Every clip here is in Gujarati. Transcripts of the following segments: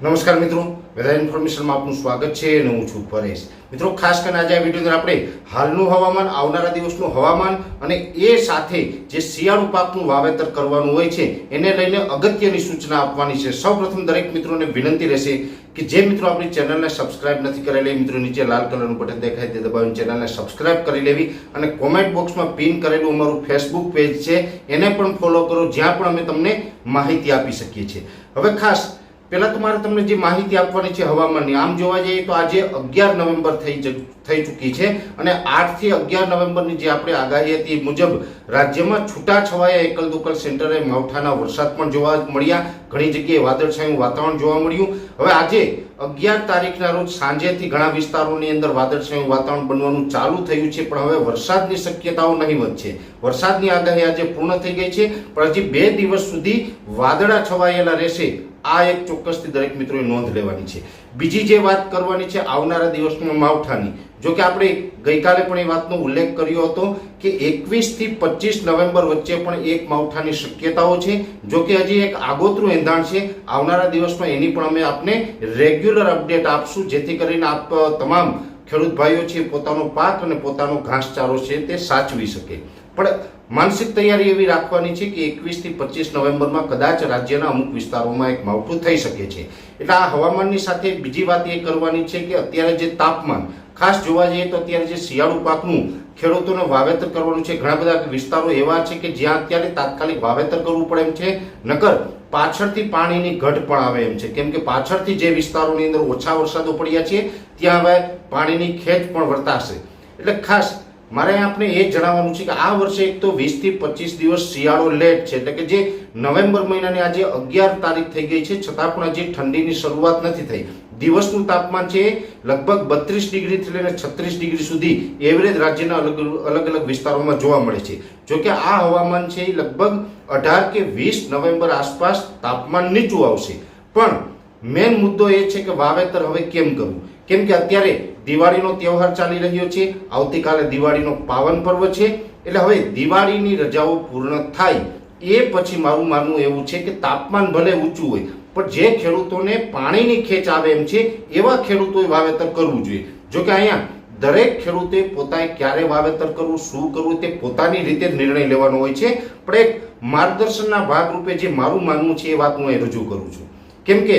નમસ્કાર મિત્રો. વેધર ઇન્ફોર્મેશનમાં આપનું સ્વાગત છે અને હું છું પરેશ. મિત્રો, ખાસ કરીને આજે આ વીડિયો આપણે હાલનું હવામાન, આવનારા દિવસનું હવામાન અને એ સાથે જે શિયાળુ પાકનું વાવેતર કરવાનું હોય છે, એને લઈને અગત્યની સૂચના આપવાની છે. સૌપ્રથમ દરેક મિત્રોને વિનંતી રહેશે કે જે મિત્રો આપણી ચેનલને સબસ્ક્રાઇબ નથી કરેલી, એ મિત્રો નીચે લાલ કલરનું બટન દેખાય તે દબાવીને ચેનલને સબસ્ક્રાઇબ કરી લેવી અને કોમેન્ટ બોક્સમાં પિન કરેલું અમારું ફેસબુક પેજ છે, એને પણ ફોલો કરો, જ્યાં પણ અમે તમને માહિતી આપી શકીએ છીએ. હવે ખાસ પહેલા તો મારે તમને જે માહિતી આપવાની છે હવામાનની, આમ જોવા જઈએ તો આજે અગિયાર નવેમ્બર થઈ થઈ ચૂકી છે અને આઠથી અગિયાર નવેમ્બરની જે આપણે આગાહી હતી મુજબ રાજ્યમાં છૂટાછવાયા એકલ દુકલ સેન્ટરે માવઠાના વરસાદ પણ જોવા મળ્યા. ઘણી જગ્યાએ વાદળછાયું વાતાવરણ જોવા મળ્યું. હવે આજે અગિયાર તારીખના રોજ સાંજેથી ઘણા વિસ્તારોની અંદર વાદળછાયું વાતાવરણ બનવાનું ચાલુ થયું છે, પણ હવે વરસાદની શક્યતાઓ નહીવત છે વરસાદની આગાહી આજે પૂર્ણ થઈ ગઈ છે, પણ હજી બે દિવસ સુધી વાદળા છવાયેલા રહેશે. આ એક ચોક્કસથી દરેક મિત્રોએ નોંધ લેવાની છે. બીજી જે વાત કરવાની છે આવનારા દિવસમાં માવઠાની, જો કે આપણે ગઈકાલે પણ એ વાતનો ઉલ્લેખ કર્યો હતો કે એકવીસથી પચીસ નવેમ્બર વચ્ચે પણ એક માવઠાની શક્યતાઓ છે. જો કે હજી એક આગોતરું એંધાણ છે. આવનારા દિવસમાં એની પણ અમે આપને રેગ્યુલર અપડેટ આપશું, જેથી કરીને આપ, તમામ ખેડૂત ભાઈઓ છે પોતાનો પાક અને પોતાનો ઘાસચારો છે તે સાચવી શકે. પણ માનસિક તૈયારી એવી રાખવાની છે કે એકવીસથી પચીસ નવેમ્બરમાં કદાચ રાજ્યના અમુક વિસ્તારોમાં એક માવઠું થઈ શકે છે. એટલે આ હવામાનની સાથે બીજી વાત એ કરવાની છે કે અત્યારે જે તાપમાન, ખાસ જોવા જઈએ તો અત્યારે જે શિયાળુ પાકનું ખેડૂતોને વાવેતર કરવાનું છે, ઘણા બધા વિસ્તારો એવા છે કે જ્યાં અત્યારે તાત્કાલિક વાવેતર કરવું પડે એમ છે, નકર પાછળથી પાણીની ઘટ પણ આવે એમ છે. કેમ કે પાછળથી જે વિસ્તારોની અંદર ઓછા વરસાદો પડ્યા છે, ત્યાં હવે પાણીની ખેંચ પણ વર્તાશે. એટલે ખાસ મારે આપણે એ જણાવવાનું છે કે આ વર્ષે એક તો વીસથી પચીસ દિવસ શિયાળો લેટ છે. એટલે કે જે નવેમ્બર મહિનાની આજે અગિયાર તારીખ થઈ ગઈ છે, છતાં પણ હજી ઠંડીની શરૂઆત નથી થઈ. દિવસનું તાપમાન છે લગભગ બત્રીસ ડિગ્રીથી લઈને છત્રીસ ડિગ્રી સુધી એવરેજ રાજ્યના અલગ અલગ અલગ વિસ્તારોમાં જોવા મળે છે. જોકે આ હવામાન છે એ લગભગ અઢાર કે વીસ નવેમ્બર આસપાસ તાપમાન નીચું આવશે. પણ મેન મુદ્દો એ છે કે વાવેતર હવે કેમ કરવું? કેમ કે અત્યારે દિવાળીનો તહેવાર ચાલી રહ્યો છે, આવતીકાલે દિવાળીનો પાવન પર્વ છે, એટલે હવે દિવાળીની રજાઓ પૂર્ણ થાય એ પછી મારું માનવું એવું છે કે તાપમાન ભલે ઊંચું હોય, પણ જે ખેડૂતોને પાણીની ખેંચ આવે એમ છે, એવા ખેડૂતોએ વાવેતર કરવું જોઈએ. જો કે અહીંયા દરેક ખેડૂતે પોતાએ ક્યારે વાવેતર કરવું, શું કરવું તે પોતાની રીતે નિર્ણય લેવાનો હોય છે, પણ એક માર્ગદર્શનના ભાગરૂપે જે મારું માનવું છે એ વાત હું અહીં રજૂ કરું છું. કેમ કે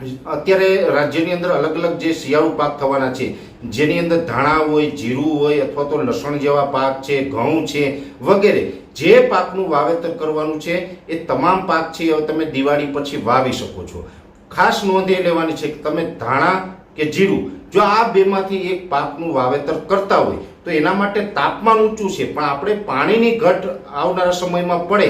અત્યારે રાજ્યની અંદર અલગ અલગ જે શિયાળુ પાક થવાના છે, જેની અંદર ધાણા હોય, જીરું હોય, અથવા તો લસણ જેવા પાક છે, ઘઉં છે, વગેરે, જે પાકનું વાવેતર કરવાનું છે, એ તમામ પાક છે હવે તમે દિવાળી પછી વાવી શકો છો. ખાસ નોંધ એ લેવાની છે કે તમે ધાણા કે જીરું, જો આ બેમાંથી એક પાકનું વાવેતર કરતા હોય, તો એના માટે તાપમાન ઊંચું છે, પણ આપણે પાણીની ઘટ આવનારા સમયમાં પડે,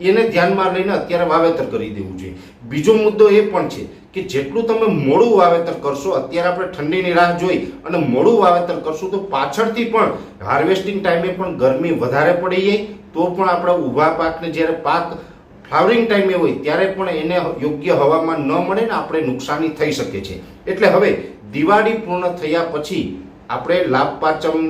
એને ધ્યાનમાં લઈને અત્યારે વાવેતર કરી દેવું જોઈએ. બીજો મુદ્દો એ પણ છે કે જેટલું તમે મોડું વાવેતર કરશો, અત્યારે આપણે ઠંડીની રાહ જોઈ અને મોડું વાવેતર કરશું તો પાછળથી પણ હાર્વેસ્ટિંગ ટાઈમે પણ ગરમી વધારે પડી જાય, તો પણ આપણા ઊભા પાકને જ્યારે પાક ફ્લાવરિંગ ટાઈમે હોય ત્યારે પણ એને યોગ્ય હવામાન ન મળે ને આપણે નુકસાની થઈ શકે છે. એટલે હવે દિવાળી પૂર્ણ થયા પછી આપણે લાભપાચમ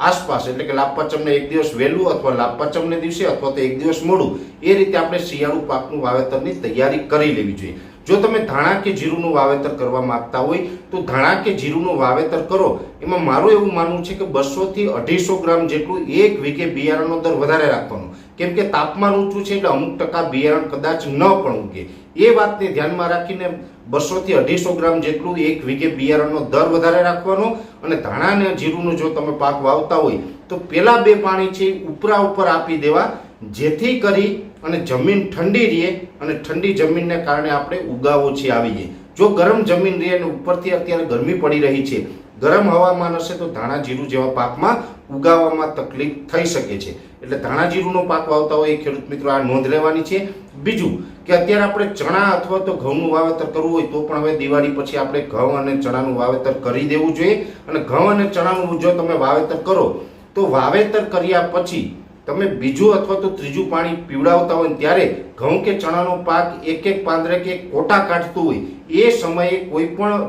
આસપાસ, એટલે કે લાભપાચમને એક દિવસ વહેલું અથવા લાભપાચમને દિવસે અથવા તો એક દિવસ મોડું, એ રીતે આપણે શિયાળુ પાકનું વાવેતરની તૈયારી કરી લેવી જોઈએ. જો તમે ધાણા કે જીરુંનું વાવેતર કરવા માંગતા હોય, તો ધાણા કે જીરુંનું વાવેતર કરો. એમાં મારું એવું માનવું છે કે બસોથી અઢીસો ગ્રામ જેટલું એક વીઘે બિયારણનો દર વધારે રાખવાનો. કેમ કે તાપમાન ઊંચું છે એટલે અમુક ટકા બિયારણ કદાચ ન પણ ઉગે. એ વાતને ધ્યાનમાં રાખીને બસોથી અઢીસો ગ્રામ જેટલું એક વીઘે બિયારણનો દર વધારે રાખવાનો અને ધાણા અને જીરુંનો જો તમે પાક વાવતા હોય, તો પહેલાં બે પાણી છે ઉપરા ઉપર આપી દેવા. જેથી કરી અને જમીન ઠંડી રહે અને ઠંડી જમીનને કારણે આપણે ઉગાવો છે આવી જાય જો ગરમ જમીન રહે અને ઉપરથી અત્યારે ગરમી પડી રહી છે, ગરમ હવામાન હશે તો ધાણા જીરું જેવા પાકમાં ઉગાવવામાં તકલીફ થઈ શકે છે. એટલે ધાણા જીરુંનો પાક વાવતા હોય એ ખેડૂત મિત્રો આ નોંધ લેવાની છે. બીજું કે અત્યારે આપણે ચણા અથવા તો ઘઉંનું વાવેતર કરવું હોય તો પણ હવે દિવાળી પછી આપણે ઘઉં અને ચણાનું વાવેતર કરી દેવું જોઈએ. અને ઘઉં અને ચણાનું જો તમે વાવેતર કરો, તો વાવેતર કર્યા પછી તમે બીજું અથવા તો ત્રીજું પાણી પીવડાવતા હોય ત્યારે ઘઉં કે ચણાનો પાક એક એક પાંદરે કે કોટા કાઢતું હોય, એ સમયે કોઈ પણ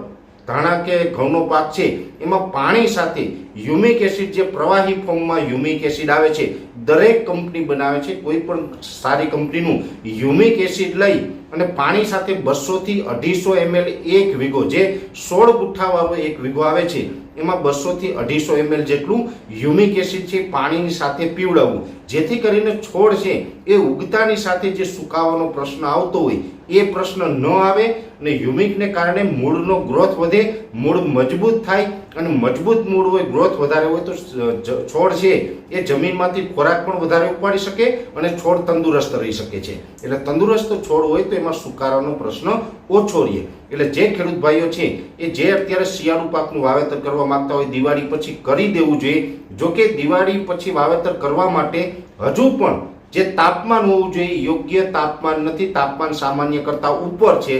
ધાણા કે ઘઉંનો પાક છે, એમાં પાણી સાથે યુમિક એસિડ જે પ્રવાહી ફોર્મમાં યુમિક એસિડ આવે છે, દરેક કંપની બનાવે છે, કોઈ પણ સારી કંપનીનું યુમિક એસિડ લઈ અને પાણી સાથે બસોથી અઢીસો એમએલ એક વીઘો, જે સોળ ગુઠ્ઠાવાળો એક વીઘો આવે છે, એમાં બસોથી અઢીસો એમએલ જેટલું હ્યુમિક એસિડ છે પાણીની સાથે પીવડાવવું. જેથી કરીને છોડ છે એ ઉગતાની સાથે જે સુકાવાનો પ્રશ્ન આવતો હોય એ પ્રશ્ન ન આવે અને હ્યુમિકને કારણે મૂળનો ગ્રોથ વધે, મૂળ મજબૂત થાય અને મજબૂત મૂળ હોય, ગ્રોથ વધારે હોય તો છોડ છે એ જમીનમાંથી ખોરાક પણ વધારે ઉપાડી શકે અને છોડ તંદુરસ્ત રહી શકે છે. એટલે તંદુરસ્ત છોડ હોય તો એમાં સુકારાનો પ્રશ્ન ઓછો રહે. એટલે જે ખેડૂત ભાઈઓ છે, એ જે અત્યારે શિયાળુ પાકનું વાવેતર કરવા માંગતા હોય, દિવાળી પછી કરી દેવું જોઈએ. જોકે દિવાળી પછી વાવેતર કરવા માટે હજુ પણ જે તાપમાન હોવું જોઈએ, યોગ્ય તાપમાન નથી, તાપમાન સામાન્ય કરતા ઉપર છે.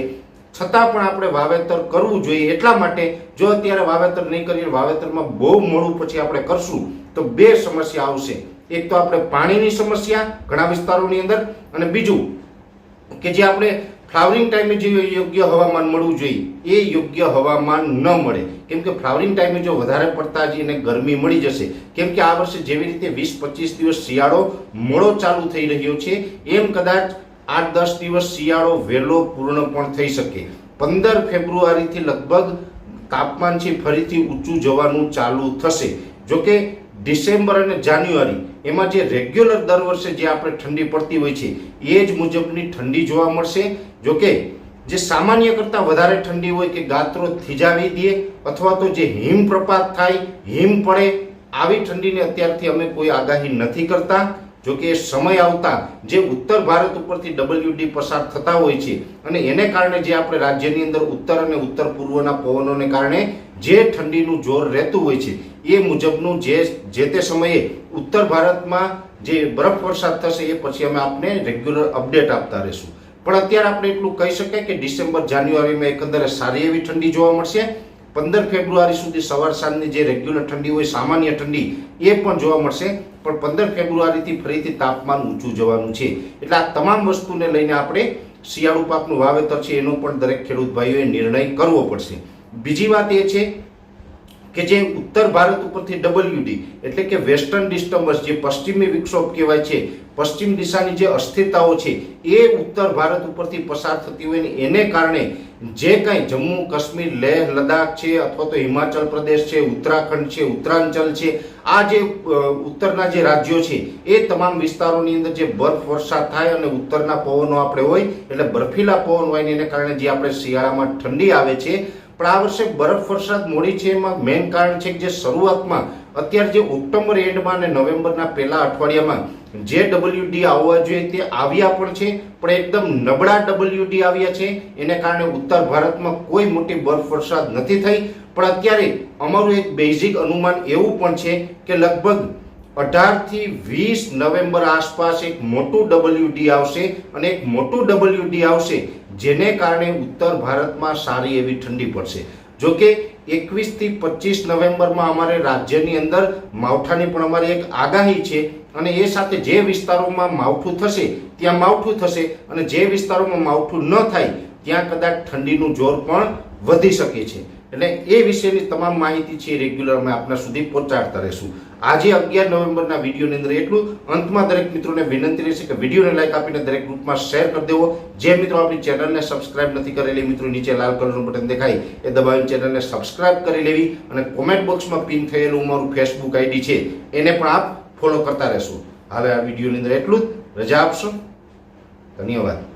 છતાં પણ આપણે વાવેતર કરવું જોઈએ એટલા માટે જો અત્યારે વાવેતર નહીં કરીએ, વાવેતરમાં બહુ મોડું પછી આપણે કરશું, તો બે સમસ્યા આવશે. એક તો આપણે પાણીની સમસ્યા ઘણા વિસ્તારોની અંદર અને બીજું કે જે આપણે ફ્લાવરિંગ ટાઈમે જે યોગ્ય હવામાન મળવું જોઈએ, એ યોગ્ય હવામાન ન મળે. કેમ કે ફ્લાવરિંગ ટાઈમે જો વધારે પડતા જ એને ગરમી મળી જશે, કેમ કે આ વર્ષે જેવી રીતે વીસ પચીસ દિવસ શિયાળો મોડો ચાલુ થઈ રહ્યો છે, એમ કદાચ આઠ દસ દિવસ શિયાળો વહેલો પૂર્ણ પણ થઈ શકે. પંદર ફેબ્રુઆરીથી લગભગ તાપમાન છે ફરીથી ઊંચું જવાનું ચાલુ થશે. જોકે ડિસેમ્બર અને જાન્યુઆરી, એમાં જે રેગ્યુલર દર વર્ષે જે આપણે ઠંડી પડતી હોય છે, એ જ મુજબની ઠંડી જોવા મળશે. જોકે, જે સામાન્ય કરતાં વધારે ઠંડી હોય કે ગાત્રો થીજાવી દે અથવા તો જે હિમપ્રપાત થાય, હિમ પડે, આવી ઠંડીને અત્યારથી અમે કોઈ આગાહી નથી કરતા. જો કે સમય આવતા જે ઉત્તર ભારત ઉપરથી ડબલ્યુડી પસાર થતા હોય છે અને એને કારણે જે આપણે રાજ્યની અંદર ઉત્તર અને ઉત્તર પૂર્વના પવનોને કારણે જે ઠંડીનું જોર રહેતું હોય છે, એ મુજબનું જે જે તે સમયે ઉત્તર ભારતમાં જે બરફ વરસાદ થશે એ પછી અમે આપને રેગ્યુલર અપડેટ આપતા રહીશું. પણ અત્યારે આપણે એટલું કહી શકાય કે ડિસેમ્બર, જાન્યુઆરીમાં એકંદરે સારી એવી ઠંડી જોવા મળશે પંદર ફેબ્રુઆરી સુધી સવાર સાંજની જે રેગ્યુલર ઠંડી હોય, સામાન્ય ઠંડી, એ પણ જોવા મળશે. પણ પંદર ફેબ્રુઆરીથી ફરીથી તાપમાન ઊંચું જવાનું છે. એટલે આ તમામ વસ્તુને લઈને આપણે શિયાળુ પાકનું વાવેતર છે એનો પણ દરેક ખેડૂત ભાઈઓએ નિર્ણય કરવો પડશે. બીજી વાત એ છે કે જે ઉત્તર ભારત ઉપરથી ડબલ્યુડી એટલે કે વેસ્ટર્ન ડિસ્ટર્બન્સ જે પશ્ચિમી વિક્ષોભ કહેવાય છે, પશ્ચિમ દિશાની જે અસ્થિરતાઓ છે, એ ઉત્તર ભારત ઉપરથી પસાર થતી હોય ને એને કારણે જે કંઈ જમ્મુ, કાશ્મીર, લેહ લદાખ છે, અથવા તો હિમાચલ પ્રદેશ છે, ઉત્તરાખંડ છે, ઉત્તરાંચલ છે, આ જે ઉત્તરના જે રાજ્યો છે, એ તમામ વિસ્તારોની અંદર જે બરફ વરસાદ થાય અને ઉત્તરના પવનો આપણે હોય, એટલે બર્ફીલા પવન હોય એને કારણે જે આપણે શિયાળામાં ઠંડી આવે છે પણ આ વર્ષે બરફ વરસાદ મોડી છે એમાં મેઇન કારણ છે કે જે શરૂઆતમાં અત્યારે જે ઓક્ટોબર એન્ડમાં અને નવેમ્બરના પહેલા અઠવાડિયામાં જે ડબલ્યુડી આવવા જોઈએ તે આવ્યા પણ છે, પણ એકદમ નબળા ડબલ્યુડી આવ્યા છે. એને કારણે ઉત્તર ભારતમાં કોઈ મોટી બરફ વરસાદ નથી થઈ. પણ અત્યારે અમારું એક બેઝિક અનુમાન એવું પણ છે કે લગભગ અઢારથી વીસ નવેમ્બર આસપાસ એક મોટું ડબલ્યુડી આવશે અને એક મોટું ડબલ્યુડી આવશે જેને કારણે ઉત્તર ભારતમાં સારી એવી ઠંડી પડશે. જો કે એકવીસથી પચીસ નવેમ્બરમાં અમારે રાજ્યની અંદર માવઠાની પણ અમારી એક આગાહી છે અને એ સાથે જે વિસ્તારોમાં માવઠું થશે, ત્યાં માવઠું થશે અને જે વિસ્તારોમાં માવઠું ન થાય, ત્યાં કદાચ ઠંડીનું જોર પણ વધી શકે છે. એટલે એ વિશેની તમામ માહિતી છે રેગ્યુલર અમે આપના સુધી પહોંચાડતા રહીશું. આજે અગિયાર નવેમ્બરના વિડીયોની અંદર એટલું. અંતમાં દરેક મિત્રોને વિનંતી રહેશે કે વિડીયોને લાઈક આપીને દરેક ગ્રુપમાં શેર કરી દેવો. જે મિત્રો આપણી ચેનલને સબસ્ક્રાઇબ નથી કરેલી મિત્રો નીચે લાલ કલરનું બટન દેખાય, એ દબાવીને ચેનલને સબસ્ક્રાઇબ કરી લેવી અને કોમેન્ટ બોક્સમાં પિન થયેલું મારું ફેસબુક આઈડી છે, એને પણ આપ ફોલો કરતા રહેશો. હાલે આ વિડીયોની અંદર એટલું જ. રજા આપશો. ધન્યવાદ.